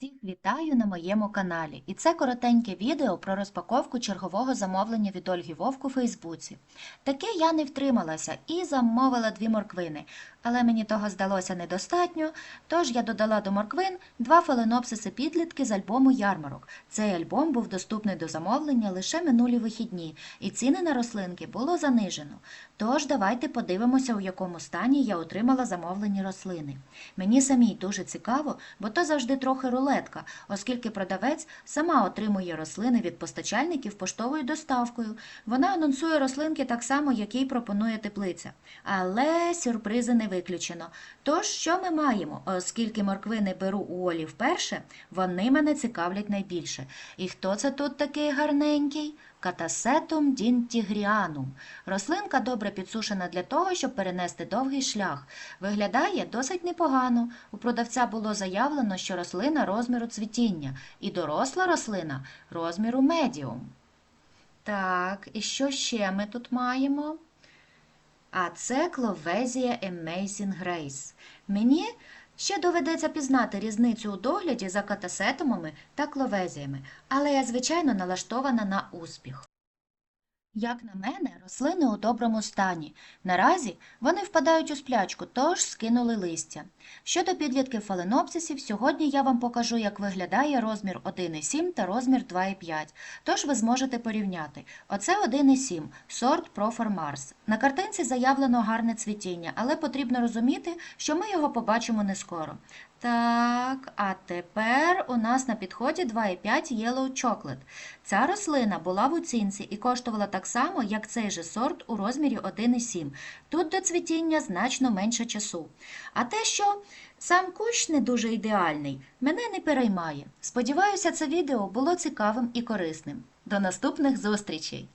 Si Вітаю на моєму каналі. І це коротеньке відео про розпаковку чергового замовлення від Ольги Вовк у Фейсбуці. Таке я не втрималася і замовила дві морквини, але мені того здалося недостатньо, тож я додала до морквин два фаленопсиси підлітки з альбому Ярмарок. Цей альбом був доступний до замовлення лише минулі вихідні, і ціни на рослинки було занижено. Тож давайте подивимося, у якому стані я отримала замовлені рослини. Мені самій дуже цікаво, бо то завжди трохи рулетка, оскільки продавець сама отримує рослини від постачальників поштовою доставкою. Вона анонсує рослинки так само, як їй пропонує теплиця. Але сюрпризи не виключено. Тож, що ми маємо? Оскільки морквини беру у Олі вперше, вони мене цікавлять найбільше. І хто це тут такий гарненький? Катасетум дінтігріанум. Рослинка добре підсушена для того, щоб перенести довгий шлях. Виглядає досить непогано. У продавця було заявлено, що рослина розміру цвітіння і доросла рослина розміру медіум. Так, і що ще ми тут маємо? А це Кловезія Amazing Grace. Мені ще доведеться пізнати різницю у догляді за катасетумами та кловезіями, але я, звичайно, налаштована на успіх. Як на мене, рослини у доброму стані. Наразі вони впадають у сплячку, тож скинули листя. Щодо підлітків фаленопсисів, сьогодні я вам покажу, як виглядає розмір 1,7 та розмір 2,5. Тож ви зможете порівняти. Оце 1,7, сорт Profor. На картинці заявлено гарне цвітіння, але потрібно розуміти, що ми його побачимо не скоро. Так, а тепер у нас на підході 2,5 Yellow Chocolate. Ця рослина була в оцінці і коштувала так само, як цей же сорт у розмірі 1,7. Тут до цвітіння значно менше часу. А те, що сам кущ не дуже ідеальний, мене не переймає. Сподіваюся, це відео було цікавим і корисним. До наступних зустрічей!